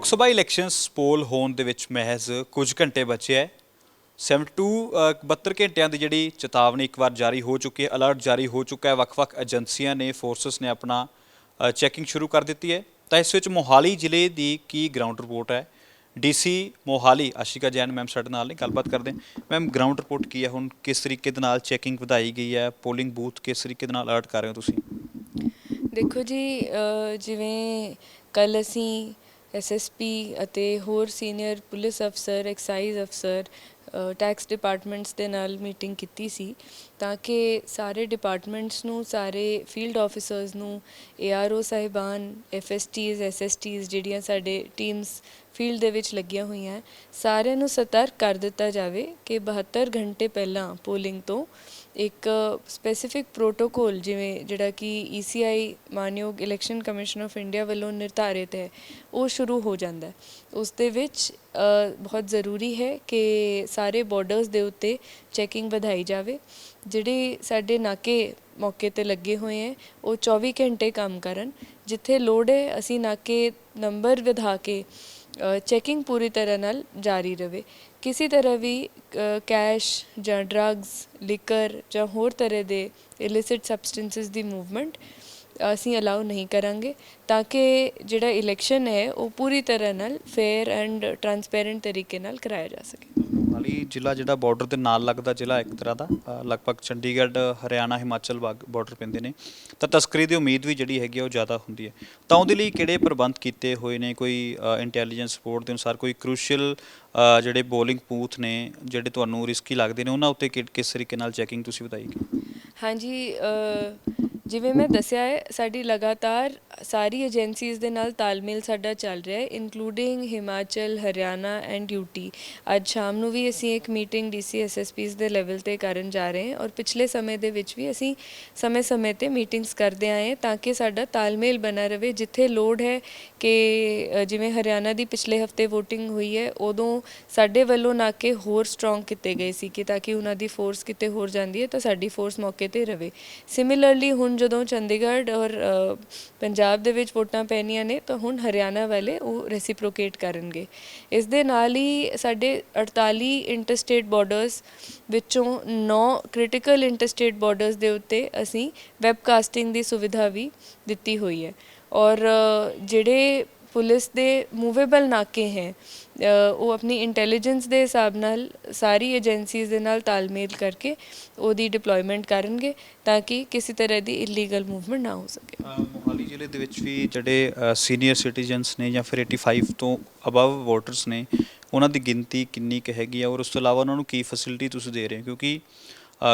ਲੋਕ ਸਭਾ ਇਲੈਕਸ਼ਨਸ ਪੋਲ ਹੋਣ ਦੇ ਵਿੱਚ ਮਹਿਜ਼ ਕੁਝ ਘੰਟੇ ਬਚੇ ਹੈ। 72 ਅ, 72 ਘੰਟਿਆਂ ਦੀ ਜਿਹੜੀ ਚੇਤਾਵਨੀ ਇੱਕ ਵਾਰ ਜਾਰੀ ਹੋ ਚੁੱਕੀ ਹੈ ਅਲਰਟ ਜਾਰੀ ਹੋ ਚੁੱਕਾ ਹੈ। ਵੱਖ-ਵੱਖ ਏਜੰਸੀਆਂ ਨੇ ਫੋਰਸਸ ਨੇ ਆਪਣਾ ਚੈਕਿੰਗ ਸ਼ੁਰੂ ਕਰ ਦਿੱਤੀ ਹੈ। ਤਾਂ ਇਸ ਵਿੱਚ ਮੋਹਾਲੀ ਜ਼ਿਲ੍ਹੇ ਦੀ ਕੀ ਗਰਾਊਂਡ ਰਿਪੋਰਟ ਹੈ? ਡੀਸੀ ਮੋਹਾਲੀ ਆਸ਼ਿਕਾ ਜੈਨ ਮੈਮ ਸਾਡੇ ਨਾਲ ਨੇ ਗੱਲਬਾਤ ਕਰਦੇ ਮੈਮ ਗਰਾਊਂਡ ਰਿਪੋਰਟ ਕੀ ਹੈ ਹੁਣ? ਕਿਸ ਤਰੀਕੇ ਦੇ ਨਾਲ ਚੈਕਿੰਗ ਵਧਾਈ ਗਈ ਹੈ? ਪੋਲਿੰਗ ਬੂਥ ਕਿਸ ਤਰੀਕੇ ਦੇ ਨਾਲ ਅਲਰਟ ਕਰ ਰਹੇ ਹੋ ਤੁਸੀਂ? ਦੇਖੋ ਜੀ ਜਿਵੇਂ ਕੱਲ ਅਸੀਂ ਐਸਐਸਪੀ ਅਤੇ ਹੋਰ ਸੀਨੀਅਰ ਪੁਲਿਸ ਅਫਸਰ ਐਕਸਾਈਜ਼ ਅਫਸਰ ਟੈਕਸ ਡਿਪਾਰਟਮੈਂਟਸ ਦੇ ਨਾਲ ਮੀਟਿੰਗ ਕੀਤੀ ਸੀ ਤਾਂ ਕਿ ਸਾਰੇ ਡਿਪਾਰਟਮੈਂਟਸ ਨੂੰ, ਸਾਰੇ ਫੀਲਡ ਆਫੀਸਰਸ ਨੂੰ ਏਆਰਓ ਸਾਹਿਬਾਨ ਐਫਐਸਟੀਜ਼ ਐਸਐਸਟੀਜ਼ ਜਿਹੜੀਆਂ ਸਾਡੇ ਟੀਮਸ ਫੀਲਡ ਦੇ ਵਿੱਚ ਲੱਗੀਆਂ ਹੋਈਆਂ, ਸਾਰਿਆਂ ਨੂੰ ਸਤਰਕ ਕਰ ਦਿੱਤਾ ਜਾਵੇ ਕਿ 72 ਘੰਟੇ ਪਹਿਲਾਂ ਪੋਲਿੰਗ ਤੋਂ ਇੱਕ ਸਪੈਸੀਫਿਕ ਪ੍ਰੋਟੋਕੋਲ ਜਿਵੇਂ ਜਿਹੜਾ ਕਿ ECI ਮਾਨਯੋਗ ਇਲੈਕਸ਼ਨ ਕਮਿਸ਼ਨ ਆਫ ਇੰਡੀਆ ਵੱਲੋਂ ਨਿਰਧਾਰਿਤ ਹੈ, ਉਹ ਸ਼ੁਰੂ ਹੋ ਜਾਂਦਾ ਉਸ ਦੇ ਵਿੱਚ ਬਹੁਤ ਜ਼ਰੂਰੀ ਹੈ ਕਿ ਸਾਰੇ ਬਾਰਡਰਸ ਦੇ ਉੱਤੇ ਚੈਕਿੰਗ ਵਧਾਈ ਜਾਵੇ। ਜਿਹੜੇ ਸਾਡੇ ਨਾਕੇ ਮੌਕੇ ਤੇ ਲੱਗੇ ਹੋਏ ਹੈ, ਉਹ 24 ਘੰਟੇ ਕੰਮ ਕਰਨ। ਜਿੱਥੇ ਲੋੜ ਹੈ, ਅਸੀਂ ਨਾਕੇ ਨੰਬਰ ਵਧਾ ਕੇ ਚੈਕਿੰਗ ਪੂਰੀ ਤਰ੍ਹਾਂ ਨਾਲ ਜਾਰੀ ਰਵੇ। ਕਿਸੇ ਤਰ੍ਹਾਂ ਵੀ ਕੈਸ਼ ਜਾਂ ਡਰੱਗਸ ਲਿਕਰ ਜਾਂ ਹੋਰ ਤਰ੍ਹਾਂ ਦੇ ਇਲਿਸਿਟ ਸਬਸਟੈਂਸਸ ਦੀ ਮੂਵਮੈਂਟ ਅਸੀਂ ਅਲਾਉ ਨਹੀਂ ਕਰਾਂਗੇ ਤਾਂ ਕਿ ਜਿਹੜਾ ਇਲੈਕਸ਼ਨ ਹੈ ਉਹ ਪੂਰੀ ਤਰ੍ਹਾਂ ਨਾਲ ਫੇਅਰ ਐਂਡ ਟਰਾਂਸਪੇਰੈਂਟ ਤਰੀਕੇ ਨਾਲ ਕਰਾਇਆ ਜਾ ਸਕੇ। ਮੋਹਾਲੀ ਜ਼ਿਲ੍ਹਾ ਜਿਹੜਾ ਬਾਰਡਰ ਦੇ ਨਾਲ ਲੱਗਦਾ ਜ਼ਿਲ੍ਹਾ ਇੱਕ ਤਰ੍ਹਾਂ ਦਾ ਅ, ਲਗਭਗ ਚੰਡੀਗੜ੍ਹ ਹਰਿਆਣਾ ਹਿਮਾਚਲ ਬਾਰਡਰ ਪੈਂਦੇ ਨੇ। ਤਾਂ ਤਸਕਰੀ ਦੀ ਉਮੀਦ ਵੀ ਜਿਹੜੀ ਹੈਗੀ ਆ ਉਹ ਜ਼ਿਆਦਾ ਹੁੰਦੀ ਹੈ। ਤਾਂ ਉਹਦੇ ਲਈ ਕਿਹੜੇ ਪ੍ਰਬੰਧ ਕੀਤੇ ਹੋਏ ਨੇ? ਕੋਈ ਇੰਟੈਲੀਜੈਂਸ ਰਿਪੋਰਟ ਦੇ ਅਨੁਸਾਰ ਕੋਈ ਕ੍ਰੂਸ਼ੀਅਲ ਜਿਹੜੇ ਬੋਲਿੰਗ ਬੂਥ ਨੇ ਜਿਹੜੇ ਤੁਹਾਨੂੰ ਰਿਸਕੀ ਲੱਗਦੇ ਨੇ ਉਹਨਾਂ ਉੱਤੇ ਕਿ- ਕਿਸ ਤਰੀਕੇ ਨਾਲ ਚੈਕਿੰਗ ਤੁਸੀਂ ਵਧਾਈਗੀ ਹਾਂਜੀ ਅ, ਜਿਵੇਂ ਮੈਂ ਦੱਸਿਆ ਹੈ, ਸਾਡੀ ਲਗਾਤਾਰ ਸਾਰੀ ਏਜੰਸੀਜ਼ ਦੇ ਨਾਲ ਤਾਲਮੇਲ ਸਾਡਾ ਚੱਲ ਰਿਹਾ ਹੈ including Himachal Haryana and UT ਅੱਜ ਸ਼ਾਮ ਨੂੰ ਵੀ ਅਸੀਂ ਇੱਕ ਮੀਟਿੰਗ ਡੀਸੀ ਐਸਐਸਪੀਸ ਦੇ ਲੈਵਲ ਤੇ ਕਰਨ ਜਾ ਰਹੇ ਹਾਂ ਔਰ ਪਿਛਲੇ ਸਮੇਂ ਦੇ ਵਿੱਚ ਵੀ ਅਸੀਂ ਸਮੇਂ-ਸਮੇਂ ਤੇ ਮੀਟਿੰਗਸ ਕਰਦੇ ਆਏ ਤਾਂ ਕਿ ਸਾਡਾ ਤਾਲਮੇਲ ਬਣਾ ਰਵੇ, ਜਿੱਥੇ ਲੋੜ ਹੈ ਕਿ ਜਿਵੇਂ ਹਰਿਆਣਾ ਦੀ ਪਿਛਲੇ ਹਫ਼ਤੇ VOTING ਹੋਈ ਹੈ, ਉਦੋਂ ਸਾਡੇ ਵੱਲੋਂ ਨਾਕੇ ਹੋਰ ਸਟਰੋਂਗ ਕੀਤੇ ਗਏ ਸੀ ਕਿ ਤਾਂ ਕਿ ਉਹਨਾਂ ਦੀ ਫੋਰਸ ਕਿਤੇ ਹੋਰ ਜਾਂਦੀ ਹੈ ਤਾਂ ਸਾਡੀ ਫੋਰਸ ਮੌਕੇ ਤੇ ਰਵੇ। ਸਿਮਿਲਰਲੀ ਹੁਣ ਜਦੋਂ ਚੰਡੀਗੜ੍ਹ ਔਰ ਪੰਜਾਬ ਦੇ ਵਿੱਚ ਵੋਟਾਂ ਪੈਣੀਆਂ ਨੇ, ਤਾਂ ਹੁਣ ਹਰਿਆਣਾ ਵਾਲੇ ਉਹ ਰੈਸੀਪ੍ਰੋਕੇਟ ਕਰਨਗੇ। ਇਸ ਦੇ ਨਾਲ ਹੀ ਸਾਡੇ 48 ਇੰਟਰਸਟੇਟ ਬਾਰਡਰਸ ਵਿੱਚੋਂ 9 ਕ੍ਰਿਟੀਕਲ ਇੰਟਰਸਟੇਟ ਬਾਰਡਰਸ ਦੇ ਉੱਤੇ ਅਸੀਂ ਵੈਬਕਾਸਟਿੰਗ ਦੀ ਸੁਵਿਧਾ ਵੀ ਦਿੱਤੀ ਹੋਈ ਹੈ। ਔਰ ਜਿਹੜੇ ਪੁਲਿਸ ਦੇ ਮੂਵੇਬਲ ਨਾਕੇ ਹੈ। ਉਹ ਆਪਣੀ ਇੰਟੈਲੀਜੈਂਸ ਦੇ ਹਿਸਾਬ ਨਾਲ ਸਾਰੀ ਏਜੰਸੀਜ਼ ਦੇ ਨਾਲ ਤਾਲਮੇਲ ਕਰਕੇ ਉਹਦੀ ਡਿਪਲੋਇਮੈਂਟ ਕਰਨਗੇ ਤਾਂ ਕਿ ਕਿਸੇ ਤਰ੍ਹਾਂ ਦੀ ਇਲੀਗਲ ਮੂਵਮੈਂਟ ਨਾ ਹੋ ਸਕੇ। ਮੋਹਾਲੀ ਜ਼ਿਲ੍ਹੇ ਦੇ ਵਿੱਚ ਵੀ ਜਿਹੜੇ ਸੀਨੀਅਰ ਸਿਟੀਜ਼ਨਸ ਨੇ ਜਾਂ ਫਿਰ 85 ਤੋਂ ਅਬਵ ਵੋਟਰਸ ਨੇ, ਉਹਨਾਂ ਦੀ ਗਿਣਤੀ ਕਿੰਨੀ ਕੁ ਹੈਗੀ ਆ ਔਰ ਉਸ ਤੋਂ ਇਲਾਵਾ ਉਹਨਾਂ ਨੂੰ ਕੀ ਫੈਸਿਲਿਟੀ ਤੁਸੀਂ ਦੇ ਰਹੇ ਹੋ? ਕਿਉਂਕਿ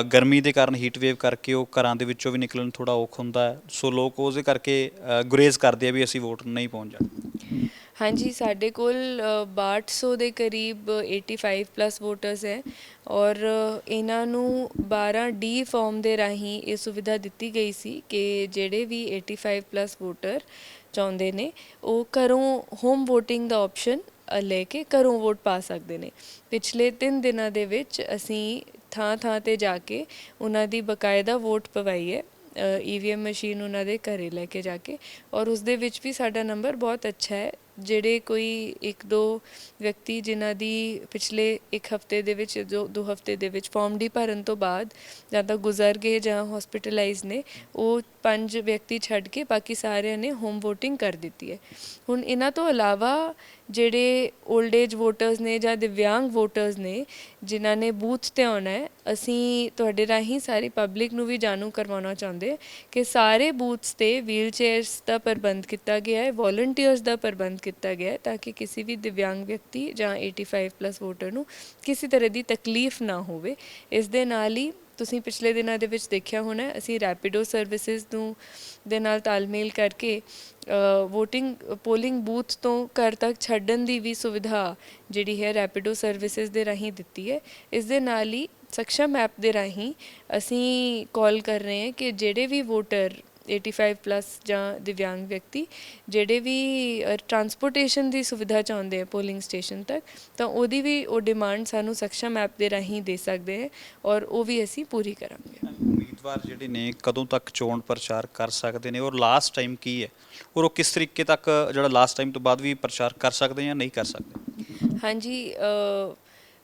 ਗਰਮੀ ਦੇ ਕਾਰਨ ਹੀਟ ਵੇਵ ਕਰਕੇ ਉਹ ਘਰਾਂ ਦੇ ਵਿੱਚੋਂ ਵੀ ਨਿਕਲਣ ਥੋੜਾ ਔਖ ਹੁੰਦਾ ਹੈ। ਸੋ ਲੋਕ ਉਹਦੇ ਕਰਕੇ ਅ, ਗੁਰੇਜ਼ ਕਰਦੇ ਆ ਵੀ ਅਸੀਂ ਵੋਟ ਨਹੀਂ ਪਹੁੰਚ ਜਾਣਾ ਹਾਂਜੀ ਸਾਡੇ ਕੋਲ ਅ, 6200 ਦੇ ਕਰੀਬ 85 ਪਲੱਸ ਵੋਟਰਸ ਹੈ ਔਰ ਅ, ਇਹਨਾਂ ਨੂੰ 12D ਫਾਰਮ ਦੇ ਰਾਹੀਂ ਇਹ ਸੁਵਿਧਾ ਦਿੱਤੀ ਗਈ ਸੀ ਕਿ ਜਿਹੜੇ ਵੀ 85 ਪਲੱਸ ਵੋਟਰ ਚਾਹੁੰਦੇ ਨੇ ਉਹ ਘਰੋਂ ਹੋਮ VOTING ਦਾ ਆਪਸ਼ਨ ਲੈ ਕੇ ਘਰੋਂ ਵੋਟ ਪਾ ਸਕਦੇ ਨੇ। ਪਿਛਲੇ 3 ਦਿਨਾਂ ਦੇ ਵਿੱਚ ਅਸੀਂ ਥਾਂ ਥਾਂ ਤੇ ਜਾ ਕੇ ਉਹਨਾਂ ਦੀ ਬਕਾਇਦਾ ਵੋਟ ਪਵਾਈ ਹੈ ਈਵੀਐਮ ਮਸ਼ੀਨ ਉਹਨਾਂ ਦੇ ਘਰੇ ਲੈ ਕੇ ਜਾ ਕੇ ਔਰ ਉਸ ਦੇ ਵਿੱਚ ਵੀ ਸਾਡਾ ਨੰਬਰ ਬਹੁਤ ਅੱਛਾ ਹੈ, ਜਿਹੜੇ ਕੋਈ ਇੱਕ ਦੋ ਵਿਅਕਤੀ ਜਿਨ੍ਹਾਂ ਦੀ ਪਿਛਲੇ ਇੱਕ ਹਫ਼ਤੇ ਦੇ ਵਿੱਚ ਦੋ ਦੋ ਹਫ਼ਤੇ ਦੇ ਵਿੱਚ ਫਾਰਮ ਡੀ ਭਰਨ ਤੋਂ ਬਾਅਦ ਜਾਂ ਤਾਂ ਗੁਜ਼ਰ ਗਏ ਜਾਂ ਹਸਪੀਟਲਾਈਜ਼ ਨੇ, ਉਹ ਪੰਜ ਵਿਅਕਤੀ ਛੱਡ ਕੇ ਬਾਕੀ ਸਾਰਿਆਂ ਨੇ ਹੋਮ VOTING ਕਰ ਦਿੱਤੀ ਹੈ। ਹੁਣ ਇਹਨਾਂ ਤੋਂ ਇਲਾਵਾ ਜਿਹੜੇ 올ਡ ਏਜ ਵੋਟਰਸ ਨੇ ਜਾਂ ਦਿਵਿਆਂਗ ਵੋਟਰਸ ਨੇ, ਜਿਨ੍ਹਾਂ ਨੇ ਬੂਥ ਤੇ ਆਉਣਾ ਹੈ, ਅਸੀਂ ਤੁਹਾਡੇ ਰਾਹੀਂ ਸਾਰੀ ਪਬਲਿਕ ਨੂੰ ਵੀ ਜਾਣੂ ਕਰਵਾਉਣਾ ਚਾਹੁੰਦੇ ਕਿ ਸਾਰੇ ਬੂਥਸ ਤੇ ਵੀਲਚੇਅਰਸ ਦਾ ਪ੍ਰਬੰਧ ਕੀਤਾ ਗਿਆ ਹੈ ਵੋਲੰਟੀਅਰਸ ਦਾ ਪ੍ਰਬੰਧ ਕੀਤਾ ਗਿਆ ਹੈ, ਤਾਂ ਕਿ ਕਿਸੇ ਵੀ ਦਿਵਿਆਂਗ ਵਿਅਕਤੀ ਜਾਂ 85 ਪਲੱਸ ਵੋਟਰ ਨੂੰ ਕਿਸੇ ਤਰ੍ਹਾਂ ਦੀ ਤਕਲੀਫ ਨਾ ਹੋਵੇ। ਇਸ ਦੇ ਨਾਲ ਹੀ ਤੁਸੀਂ ਪਿਛਲੇ ਦਿਨਾਂ ਦੇ ਵਿੱਚ ਦੇਖਿਆ ਹੋਣਾ ਅਸੀਂ ਰੈਪਿਡੋ ਸਰਵਿਸਿਜ਼ ਨੂੰ ਦੇ ਨਾਲ ਤਾਲਮੇਲ ਕਰਕੇ VOTING ਪੋਲਿੰਗ ਬੂਥ ਤੋਂ ਘਰ ਤੱਕ ਛੱਡਣ ਦੀ ਵੀ ਸੁਵਿਧਾ ਜਿਹੜੀ ਹੈ ਰੈਪਿਡੋ ਸਰਵਿਸਿਜ਼ ਦੇ ਰਾਹੀਂ ਦਿੱਤੀ ਹੈ। ਇਸ ਦੇ ਨਾਲ ਹੀ ਸਕਸ਼ਮ ਐਪ ਦੇ ਰਾਹੀਂ ਅਸੀਂ ਕਾਲ ਕਰ ਰਹੇ ਹਾਂ ਕਿ ਜਿਹੜੇ ਵੀ ਵੋਟਰ 85 ਪਲੱਸ ਜਾਂ ਦਿਵਿਆਂਗ ਵਿਅਕਤੀ ਜਿਹੜੇ ਵੀ ਟਰਾਂਸਪੋਰਟੇਸ਼ਨ ਦੀ ਸੁਵਿਧਾ ਚਾਹੁੰਦੇ ਆ ਪੋਲਿੰਗ ਸਟੇਸ਼ਨ ਤੱਕ ਤਾਂ ਉਹਦੀ ਵੀ ਉਹ ਡਿਮਾਂਡ ਸਾਨੂੰ ਸક્ષਮ ਐਪ ਦੇ ਰਾਹੀਂ ਦੇ ਸਕਦੇ ਹੈ ਔਰ ਉਹ ਵੀ ਅਸੀਂ ਪੂਰੀ ਕਰਾਂਗੇ। ਉਮੀਦਵਾਰ ਜਿਹੜੇ ਨੇ ਕਦੋਂ ਤੱਕ ਚੋਣ ਪ੍ਰਚਾਰ ਕਰ ਸਕਦੇ ਨੇ ਔਰ ਲਾਸਟ ਟਾਈਮ ਕੀ ਹੈ? ਔਰ ਉਹ ਕਿਸ ਤਰੀਕੇ ਤੱਕ ਜਿਹੜਾ ਲਾਸਟ ਟਾਈਮ ਤੋਂ ਬਾਅਦ ਵੀ ਪ੍ਰਚਾਰ ਕਰ ਸਕਦੇ ਜਾਂ ਨਹੀਂ ਕਰ ਸਕਦੇ? ਹਾਂਜੀ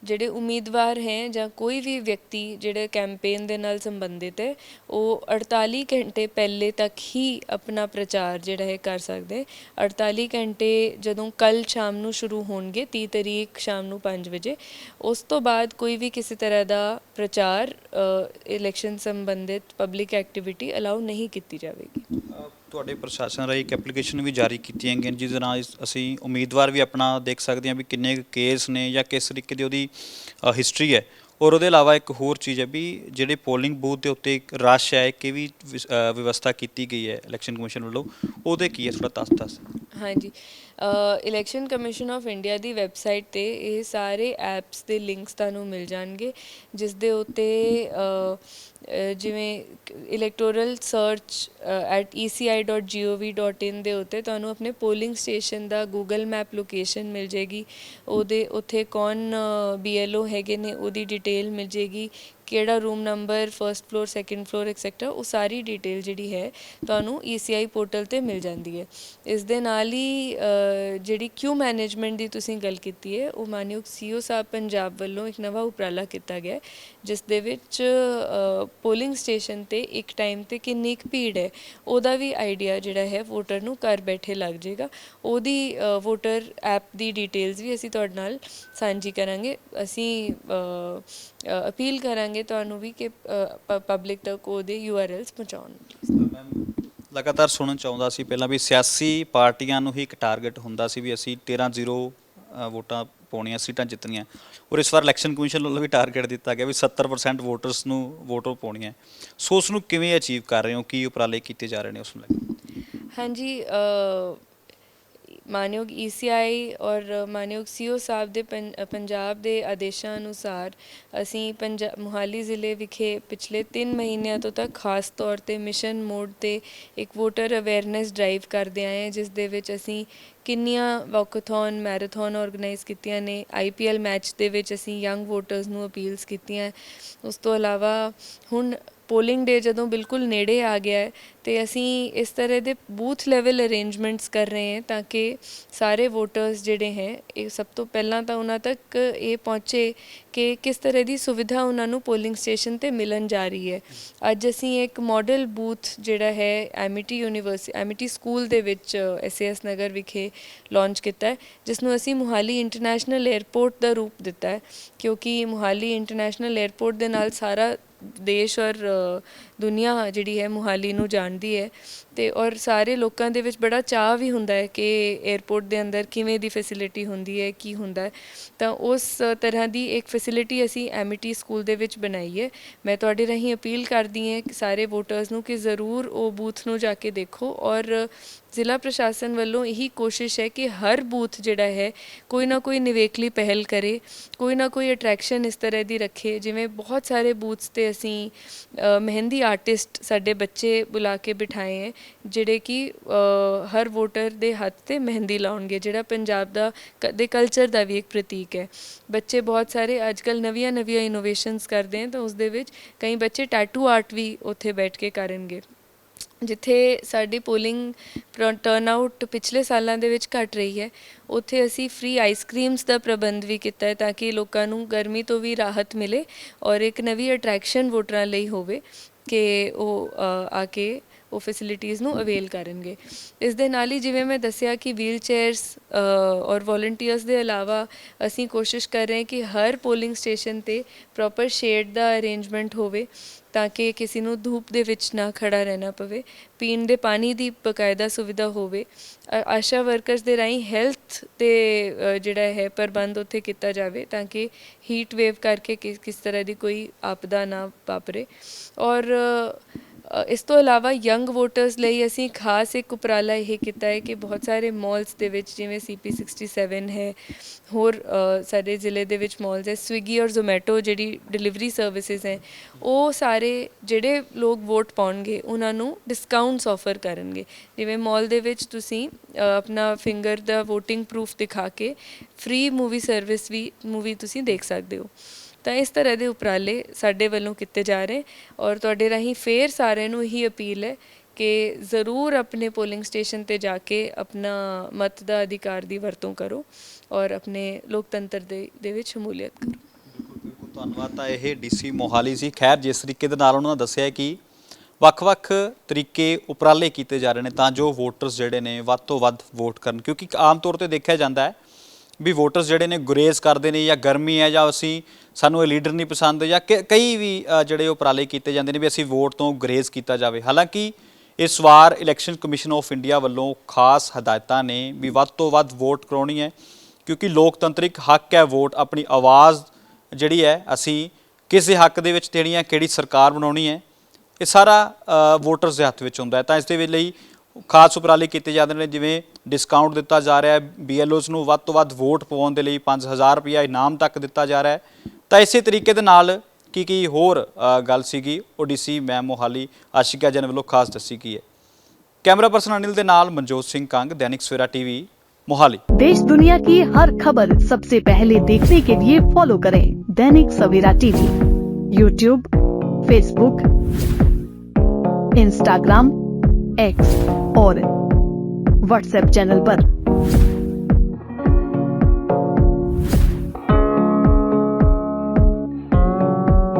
ਜਿਹੜੇ ਉਮੀਦਵਾਰ ਹੈ ਜਾਂ ਕੋਈ ਵੀ ਵਿਅਕਤੀ ਜਿਹੜੇ ਕੈਂਪੇਨ ਦੇ ਨਾਲ ਸੰਬੰਧਿਤ ਹੈ, ਉਹ 48 ਘੰਟੇ ਪਹਿਲੇ ਤੱਕ ਹੀ ਆਪਣਾ ਪ੍ਰਚਾਰ ਜਿਹੜਾ ਹੈ ਕਰ ਸਕਦੇ। 48 ਘੰਟੇ ਜਦੋਂ ਕੱਲ ਸ਼ਾਮ ਨੂੰ ਸ਼ੁਰੂ ਹੋਣਗੇ 30 ਤਰੀਕ ਸ਼ਾਮ ਨੂੰ 5 ਵਜੇ, ਉਸ ਤੋਂ ਬਾਅਦ ਕੋਈ ਵੀ ਕਿਸੇ ਤਰ੍ਹਾਂ ਦਾ ਪ੍ਰਚਾਰ ਇਲੈਕਸ਼ਨ ਸੰਬੰਧਿਤ ਪਬਲਿਕ ਐਕਟੀਵਿਟੀ ਅਲਾਉ ਨਹੀਂ ਕੀਤੀ ਜਾਵੇਗੀ। ਤੁਹਾਡੇ ਪ੍ਰਸ਼ਾਸਨ ਰਾਹੀਂ ਇੱਕ ਐਪਲੀਕੇਸ਼ਨ ਵੀ ਜਾਰੀ ਕੀਤੀਆਂ ਗਈਆਂ ਜਿਸ ਨਾਲ ਇਸ- ਅਸੀਂ ਉਮੀਦਵਾਰ ਵੀ ਆਪਣਾ ਦੇਖ ਸਕਦੇ ਹਾਂ ਵੀ ਕਿੰਨੇ ਕੁ ਕੇਸ ਨੇ ਜਾਂ ਕਿਸ ਤਰੀਕੇ ਦੀ ਉਹਦੀ ਹਿਸਟਰੀ ਹੈ। ਔਰ ਉਹਦੇ ਇਲਾਵਾ ਇੱਕ ਹੋਰ ਚੀਜ਼ ਹੈ ਵੀ ਜਿਹੜੇ ਪੋਲਿੰਗ ਬੂਥ ਦੇ ਉੱਤੇ ਇੱਕ ਰਸ਼ ਹੈ ਕਿ ਵੀ ਵਿਸ- ਅ, ਵਿਵਸਥਾ ਕੀਤੀ ਗਈ ਹੈ ਇਲੈਕਸ਼ਨ ਕਮਿਸ਼ਨ ਵੱਲੋਂ ਉਹਦੇ ਕੀ ਹੈ ਥੋੜਾ ਦੱਸ ਦੱਸ ਹਾਂਜੀ ਇਲੈਕਸ਼ਨ ਕਮਿਸ਼ਨ ਆਫ ਇੰਡੀਆ ਦੀ ਵੈਬਸਾਈਟ ਤੇ ਇਹ ਸਾਰੇ ਐਪਸ ਦੇ ਲਿੰਕਸ ਤੁਹਾਨੂੰ ਮਿਲ ਜਾਣਗੇ ਜਿਸ ਦੇ ਉੱਤੇ ਅ, ਜਿਵੇਂ ਇਲੈਕਟੋਰਲ ਸਰਚ E @eci.gov.in ਦੇ ਉੱਤੇ ਤੁਹਾਨੂੰ ਆਪਣੇ ਪੋਲਿੰਗ ਸਟੇਸ਼ਨ ਦਾ ਗੂਗਲ ਮੈਪ ਲੋਕੇਸ਼ਨ ਮਿਲ ਜੇਗੀ ਉਹਦੇ ਉੱਥੇ ਕੌਣ ਬੀਐਲਓ ਹੈਗੇ ਨੇ, ਉਹਦੀ ਡਿਟੇਲ ਮਿਲ ਜੇਗੀ ਕਿਹੜਾ room number first floor second floor etcetera ਉਹ ਸਾਰੀ ਡਿਟੇਲ ਜਿਹੜੀ ਹੈ ਤੁਹਾਨੂੰ ECI ਪੋਰਟਲ ਤੇ ਮਿਲ ਜਾਂਦੀ ਹੈ। ਇਸ ਦੇ ਨਾਲ ਹੀ ਜਿਹੜੀ ਕਿਊ ਮੈਨੇਜਮੈਂਟ ਦੀ ਤੁਸੀਂ ਗੱਲ ਕੀਤੀ ਹੈ, ਉਹ ਮਾਨਯੋਗ ਸੀਓ ਸਾਹਿਬ ਪੰਜਾਬ ਵੱਲੋਂ ਇੱਕ ਨਵਾਂ ਉਪਰਾਲਾ ਕੀਤਾ ਗਿਆ ਜਿਸ ਦੇ ਵਿੱਚ ਪੋਲਿੰਗ ਸਟੇਸ਼ਨ ਤੇ ਇੱਕ ਟਾਈਮ ਤੇ ਕਿੰਨੀ ਕੁ ਭੀੜ ਹੈ, ਉਹਦਾ ਵੀ ਆਈਡੀਆ ਜਿਹੜਾ ਹੈ ਵੋਟਰ ਨੂੰ ਘਰ ਬੈਠੇ ਲੱਗ ਜਾਏਗਾ। ਉਹਦੀ ਵੋਟਰ ਐਪ ਦੀ ਡਿਟੇਲਸ ਵੀ ਅਸੀਂ ਤੁਹਾਡੇ ਨਾਲ ਸਾਂਝੀ ਕਰਾਂਗੇ। ਅਸੀਂ ਅਪੀਲ ਕਰਾਂਗੇ ਤੁਹਾਨੂੰ ਵੀ ਕਿ ਪਬਲਿਕ ਤੱਕ ਉਹਦੇ URLs ਪਹੁੰਚਾਉਣ। ਲਗਾਤਾਰ ਸੁਣਨ ਚਾਹੁੰਦਾ ਸੀ ਪਹਿਲਾਂ ਵੀ ਸਿਆਸੀ ਪਾਰਟੀਆਂ ਨੂੰ ਹੀ ਇੱਕ ਟਾਰਗੇਟ ਹੁੰਦਾ ਸੀ ਵੀ ਅਸੀਂ 13-0 ਅ, ਵੋਟਾਂ ਪਾਉਣੀਆਂ ਸੀਟਾਂ ਜਿੱਤਣੀਆਂ। ਔਰ ਇਸ ਵਾਰ ਇਲੈਕਸ਼ਨ ਕਮਿਸ਼ਨ ਵੱਲੋਂ ਵੀ ਟਾਰਗੇਟ ਦਿੱਤਾ ਗਿਆ ਵੀ 70% ਵੋਟਰਸ ਨੂੰ ਵੋਟਰ ਪਾਉਣੀਆਂ ਸੋ ਉਸ ਨੂੰ ਕਿਵੇਂ ਅਚੀਵ ਕਰ ਰਹੇ ਹੋ? ਕੀ ਉਪਰਾਲੇ ਕੀਤੇ ਜਾ ਰਹੇ ਨੇ ਉਸ ਨੂੰ ਲੈ ਕੇ? ਹਾਂਜੀ ਅ, ਮਾਨਯੋਗ ECI ਔਰ ਮਾਨਯੋਗ ਸੀਓ ਸਾਹਿਬ ਦੇ ਪੰ- ਪੰਜਾਬ ਦੇ ਆਦੇਸ਼ਾਂ ਅਨੁਸਾਰ ਅਸੀਂ ਪੰਜਾ, ਮੁਹਾਲੀ ਜ਼ਿਲ੍ਹੇ ਵਿਖੇ ਪਿਛਲੇ 3 ਮਹੀਨਿਆਂ ਤੋਂ ਤੱਕ ਖਾਸ ਤੌਰ ਤੇ ਮਿਸ਼ਨ ਮੋਡ ਤੇ ਇੱਕ ਵੋਟਰ ਅਵੇਅਰਨੈਸ ਡਰਾਈਵ ਕਰਦੇ ਆਏ ਹਾਂ, ਜਿਸ ਦੇ ਵਿੱਚ ਅਸੀਂ ਕਿੰਨੀਆਂ ਵਾਕਥੌਨ, ਮੈਰਾਥਨ ਆਰਗੇਨਾਈਜ਼ ਕੀਤੀਆਂ ਨੇ IPL ਮੈਚ ਦੇ ਵਿੱਚ ਅਸੀਂ ਯੰਗ ਵੋਟਰਸ ਨੂੰ ਅਪੀਲਸ ਕੀਤੀਆਂ। ਉਸ ਤੋਂ ਇਲਾਵਾ ਹੁਣ ਪੋਲਿੰਗ ਡੇ ਜਦੋਂ ਬਿਲਕੁਲ ਨੇੜੇ ਆ ਗਿਆ ਹੈ, ਤੇ ਅਸੀਂ ਇਸ ਤਰ੍ਹਾਂ ਦੇ ਬੂਥ ਲੈਵਲ ਅਰੇਂਜਮੈਂਟਸ ਕਰ ਰਹੇ ਹਾਂ ਤਾਂ ਕਿ ਸਾਰੇ ਵੋਟਰਸ ਜਿਹੜੇ ਹੈ, ਇਹ ਸਭ ਤੋਂ ਪਹਿਲਾਂ ਤਾਂ ਉਹਨਾਂ ਤੱਕ ਇਹ ਪਹੁੰਚੇ ਕਿ ਕਿਸ ਤਰ੍ਹਾਂ ਦੀ ਸੁਵਿਧਾ ਉਹਨਾਂ ਨੂੰ ਪੋਲਿੰਗ ਸਟੇਸ਼ਨ ਤੇ ਮਿਲਣ ਜਾ ਰਹੀ ਹੈ। ਅੱਜ ਅਸੀਂ ਇੱਕ ਮਾਡਲ ਬੂਥ ਜਿਹੜਾ ਹੈ ਐਮਿਟੀ ਯੂਨੀਵਰਸਿਟੀ ਐਮਿਟੀ ਸਕੂਲ ਦੇ ਵਿੱਚ ਐਸਐਸ ਨਗਰ ਵਿਖੇ ਲਾਂਚ ਕੀਤਾ ਹੈ ਜਿਸ ਨੂੰ ਅਸੀਂ ਮੁਹਾਲੀ ਇੰਟਰਨੈਸ਼ਨਲ 에ਅਰਪੋਰਟ ਦਾ ਰੂਪ ਦਿੱਤਾ ਹੈ, ਕਿਉਂਕਿ ਮੁਹਾਲੀ ਇੰਟਰਨੈਸ਼ਨਲ 에ਅਰਪੋਰਟ ਦੇ ਨਾਲ ਸਾਰਾ ਦੇਸ਼ ਔਰ ਦੁਨੀਆ ਜਿਹੜੀ ਹੈ ਮੁਹਾਲੀ ਨੂੰ ਜਾਣਦੀ ਹੈ ਤੇ ਔਰ ਸਾਰੇ ਲੋਕਾਂ ਦੇ ਵਿੱਚ ਬੜਾ ਚਾਹ ਵੀ ਹੁੰਦਾ ਹੈ ਕਿ 에ਅਰਪੋਰਟ ਦੇ ਅੰਦਰ ਕਿਵੇਂ ਦੀ ਫੈਸਿਲਿਟੀ ਹੁੰਦੀ ਹੈ, ਕੀ ਹੁੰਦਾ ਹੈ। ਤਾਂ ਉਸ ਤਰ੍ਹਾਂ ਦੀ ਇੱਕ ਫੈਸਿਲਿਟੀ ਅਸੀਂ ਐਮਿਟੀ ਸਕੂਲ ਦੇ ਵਿੱਚ ਬਣਾਈ ਹੈ। ਮੈਂ ਤੁਹਾਡੇ ਰਾਹੀਂ ਅਪੀਲ ਕਰਦੀ ਹਾਂ ਸਾਰੇ ਵੋਟਰਸ ਨੂੰ ਕਿ ਜ਼ਰੂਰ ਉਹ ਬੂਥ ਨੂੰ ਜਾ ਕੇ ਦੇਖੋ ਔਰ ਜ਼ਿਲ੍ਹਾ ਪ੍ਰਸ਼ਾਸਨ ਵੱਲੋਂ ਇਹੀ ਕੋਸ਼ਿਸ਼ ਹੈ ਕਿ ਹਰ ਬੂਥ ਜਿਹੜਾ ਹੈ, ਕੋਈ ਨਾ ਕੋਈ ਨਿਵੇਕਲੀ ਪਹਿਲ ਕਰੇ, ਕੋਈ ਨਾ ਕੋਈ ਅਟਰੈਕਸ਼ਨ ਇਸ ਤਰ੍ਹਾਂ ਦੀ ਰੱਖੇ। ਜਿਵੇਂ ਬਹੁਤ ਸਾਰੇ ਬੂਥਸ ਤੇ ਅਸੀਂ ਮਹਿੰਦੀ ਆਰਟਿਸਟ ਸਾਡੇ ਬੱਚੇ ਬੁਲਾ ਕੇ ਬਿਠਾਏ ਹੈ, ਜਿਹੜੇ ਕਿ ਹਰ ਵੋਟਰ ਦੇ ਹੱਥ ਤੇ ਮਹਿੰਦੀ ਲਾਉਣਗੇ, ਜਿਹੜਾ ਪੰਜਾਬ ਦਾ ਕ- ਦੇ ਕਲਚਰ ਦਾ ਵੀ ਇੱਕ ਪ੍ਰਤੀਕ ਹੈ। ਬੱਚੇ ਬਹੁਤ ਸਾਰੇ ਅੱਜਕੱਲ ਨਵੀਆਂ ਨਵੀਆਂ ਇਨੋਵੇਸ਼ਨਸ ਕਰਦੇ ਹਨ ਤਾਂ ਉਸ ਦੇ ਵਿੱਚ ਕਈ ਬੱਚੇ ਟੈਟੂ ਆਰਟ ਵੀ ਉੱਥੇ ਬੈਠ ਕੇ ਕਰਨਗੇ। ਜਿੱਥੇ ਸਾਡੀ ਪੋਲਿੰਗ ਟਰਨ ਆਊਟ ਪਿਛਲੇ ਸਾਲਾਂ ਦੇ ਵਿੱਚ ਘਟ ਰਹੀ ਹੈ, ਉੱਥੇ ਅਸੀਂ ਫ੍ਰੀ ਆਈਸਕ੍ਰੀਮਸ ਦਾ ਪ੍ਰਬੰਧ ਵੀ ਕੀਤਾ ਹੈ ਤਾਂ ਕਿ ਲੋਕਾਂ ਨੂੰ ਗਰਮੀ ਤੋਂ ਵੀ ਰਾਹਤ ਮਿਲੇ ਔਰ ਇੱਕ ਨਵੀਂ ਅਟਰੈਕਸ਼ਨ ਵੋਟਰਾਂ ਲਈ ਹੋਵੇ ਕਿ ਉਹ ਆ ਕੇ ਉਹ ਫੈਸਿਲਿਟੀਆਂ ਨੂੰ ਅਵੇਲ ਕਰਨਗੇ। ਇਸ ਦੇ ਨਾਲ ਹੀ ਜਿਵੇਂ ਮੈਂ ਦੱਸਿਆ ਕਿ ਵੀਲ ਚੇਅਰਸ ਔਰ ਵੋਲੰਟੀਅਰਸ ਦੇ ਇਲਾਵਾ ਅਸੀਂ ਕੋਸ਼ਿਸ਼ ਕਰ ਰਹੇ ਹਾਂ ਕਿ ਹਰ ਪੋਲਿੰਗ ਸਟੇਸ਼ਨ ਤੇ ਪ੍ਰੋਪਰ ਸ਼ੇਡ ਦਾ ਅਰੇਂਜਮੈਂਟ ਹੋਵੇ ਤਾਂ ਕਿ ਕਿਸੇ ਨੂੰ ਧੂਪ ਦੇ ਵਿੱਚ ਨਾ ਖੜਾ ਰਹਿਣਾ ਪਵੇ, ਪੀਣ ਦੇ ਪਾਣੀ ਦੀ ਬਕਾਇਦਾ ਸੁਵਿਧਾ ਹੋਵੇ। ਆਸ਼ਾ ਵਰਕਰਸ ਦੇ ਰਾਹੀਂ ਹੈਲਥ ਤੇ ਜਿਹੜਾ ਹੈ ਪ੍ਰਬੰਧ ਉੱਥੇ ਕੀਤਾ ਜਾਵੇ ਤਾਂ ਕਿ ਹੀਟ ਵੇਵ ਕਰਕੇ ਕਿਸ ਤਰ੍ਹਾਂ ਦੀ ਕੋਈ ਆਪਦਾ ਨਾ ਵਾਪਰੇ। ਔਰ ਇਸ ਤੋਂ ਇਲਾਵਾ ਯੰਗ ਵੋਟਰਸ ਲਈ ਅਸੀਂ ਖਾਸ ਇੱਕ ਉਪਰਾਲਾ ਇਹ ਕੀਤਾ ਹੈ ਕਿ ਬਹੁਤ ਸਾਰੇ ਮਾਲਸ ਦੇ ਵਿੱਚ, ਜਿਵੇਂ CP67 ਹੈ, ਹੋਰ ਸਾਡੇ ਜ਼ਿਲ੍ਹੇ ਦੇ ਵਿੱਚ ਮਾਲਸ ਹੈ ਸਵਿਗੀ ਔਰ ਜ਼ੋਮੈਟੋ ਜਿਹੜੀ ਡਿਲੀਵਰੀ ਸਰਵਿਸਿਜ਼ ਹੈ, ਉਹ ਸਾਰੇ ਜਿਹੜੇ ਲੋਕ ਵੋਟ ਪਾਉਣਗੇ, ਉਹਨਾਂ ਨੂੰ ਡਿਸਕਾਊਂਟਸ ਆਫਰ ਕਰਨਗੇ। ਜਿਵੇਂ ਮਾਲ ਦੇ ਵਿੱਚ ਤੁਸੀਂ ਆਪਣਾ ਫਿੰਗਰ ਦਾ VOTING ਪ੍ਰੂਫ ਦਿਖਾ ਕੇ ਫ੍ਰੀ ਮੂਵੀ ਸਰਵਿਸ ਵੀ ਮੂਵੀ ਤੁਸੀਂ ਦੇਖ ਸਕਦੇ ਹੋ। ਤਾਂ ਇਸ ਤਰ੍ਹਾਂ ਦੇ ਉਪਰਾਲੇ ਸਾਡੇ ਵੱਲੋਂ ਕੀਤੇ ਜਾ ਰਹੇ ਔਰ ਤੁਹਾਡੇ ਰਾਹੀਂ ਫੇਰ ਸਾਰਿਆਂ ਨੂੰ ਇਹੀ ਅਪੀਲ ਹੈ ਕਿ ਜ਼ਰੂਰ ਆਪਣੇ ਪੋਲਿੰਗ ਸਟੇਸ਼ਨ ਤੇ ਜਾ ਕੇ ਆਪਣਾ ਮਤ ਦਾ ਅਧਿਕਾਰ ਦੀ ਵਰਤੋਂ ਕਰੋ ਔਰ ਆਪਣੇ ਲੋਕਤੰਤਰ ਦੇ ਦੇ ਵਿੱਚ ਸ਼ਮੂਲੀਅਤ ਕਰੋ। ਬਿਲਕੁਲ ਬਿਲਕੁਲ, ਧੰਨਵਾਦ। ਤਾਂ ਇਹ ਡੀਸੀ ਮੋਹਾਲੀ ਸੀ ਖੈਰ, ਜਿਸ ਤਰੀਕੇ ਦੇ ਨਾਲ ਉਹਨਾਂ ਨੇ ਦੱਸਿਆ ਕਿ ਵੱਖ-ਵੱਖ ਤਰੀਕੇ ਉਪਰਾਲੇ ਕੀਤੇ ਜਾ ਰਹੇ ਨੇ, ਤਾਂ ਜੋ ਵੋਟਰਸ ਜਿਹੜੇ ਨੇ ਵੱਧ ਤੋਂ ਵੱਧ ਵੋਟ ਕਰਨ, ਕਿਉਂਕਿ ਆਮ ਤੌਰ ਤੇ ਦੇਖਿਆ ਜਾਂਦਾ ਹੈ ਵੀ ਵੋਟਰਸ ਜਿਹੜੇ ਨੇ ਗੁਰੇਜ਼ ਕਰਦੇ ਨੇ ਜਾਂ ਗਰਮੀ ਹੈ ਜਾਂ ਅਸੀਂ ਸਾਨੂੰ ਇਹ ਲੀਡਰ ਨਹੀਂ ਪਸੰਦ ਜਾਂ ਕ ਕਈ ਵੀ ਅ, ਜਿਹੜੇ ਉਪਰਾਲੇ ਕੀਤੇ ਜਾਂਦੇ ਨੇ ਵੀ ਅਸੀਂ ਵੋਟ ਤੋਂ ਗੁਰੇਜ਼ ਕੀਤਾ ਜਾਵੇ। ਹਾਲਾਂਕਿ ਇਸ ਵਾਰ ਇਲੈਕਸ਼ਨ ਕਮਿਸ਼ਨ ਆਫ ਇੰਡੀਆ ਵੱਲੋਂ ਖਾਸ ਹਦਾਇਤਾਂ ਨੇ ਵੀ ਵੱਧ ਤੋਂ ਵੱਧ ਵੋਟ ਕਰਾਉਣੀ ਹੈ ਕਿਉਂਕਿ ਲੋਕਤੰਤਰਿਕ ਹੱਕ ਹੈ ਵੋਟ ਆਪਣੀ ਆਵਾਜ਼ ਜਿਹੜੀ ਹੈ ਅਸੀਂ ਕਿਸ ਹੱਕ ਦੇ ਵਿੱਚ ਦੇਣੀ ਹੈ ਕਿਹੜੀ ਸਰਕਾਰ ਬਣਾਉਣੀ ਹੈ ਇਹ ਸਾਰਾ ਵੋਟਰਸ ਦੇ ਹੱਥ ਵਿੱਚ ਹੁੰਦਾ ਹੈ। ਤਾਂ ਇਸ ਦੇ ਲਈ ਖਾਸ ਉਪਰਾਲੇ ਕੀਤੇ ਜਾਂਦੇ ਨੇ ਜਿਵੇਂ ਡਿਸਕਾਊਂਟ ਦਿੱਤਾ ਜਾ ਰਿਹਾ ਹੈ ਬੀਐਲਓਸ ਨੂੰ ਵੱਧ ਤੋਂ ਵੱਧ ਵੋਟ ਪਵਾਉਣ ਦੇ ਲਈ 5000 ਰੁਪਇਆ ਇਨਾਮ ਤੱਕ ਦਿੱਤਾ ਜਾ ਰਿਹਾ ਹੈ ਤਾਂ ਇਸੇ ਤਰੀਕੇ ਦੇ ਨਾਲ ਕੀ ਕੀ ਹੋਰ ਅ, ਗੱਲ ਸੀਗੀ ਓਡੀਸੀ ਮੈਮ ਮੋਹਾਲੀ ਆਸ਼ਿਕਾ ਜਨ ਵੱਲੋਂ ਖਾਸ ਦੱਸੀ ਗਈ ਹੈ ਕੈਮਰਾ ਪਰਸਨ ਅਨਿਲ ਦੇ ਨਾਲ ਮਨਜੋਤ ਸਿੰਘ ਕੰਗ ਦੈਨਿਕ ਸਵੇਰਾ ਟੀਵੀ ਮੋਹਾਲੀ देश दुनिया की हर खबर सबसे पहले देखने के लिए फॉलो करें Dainik Savera TV YouTube Facebook Instagram X और व्हाट्सएप चैनल पर।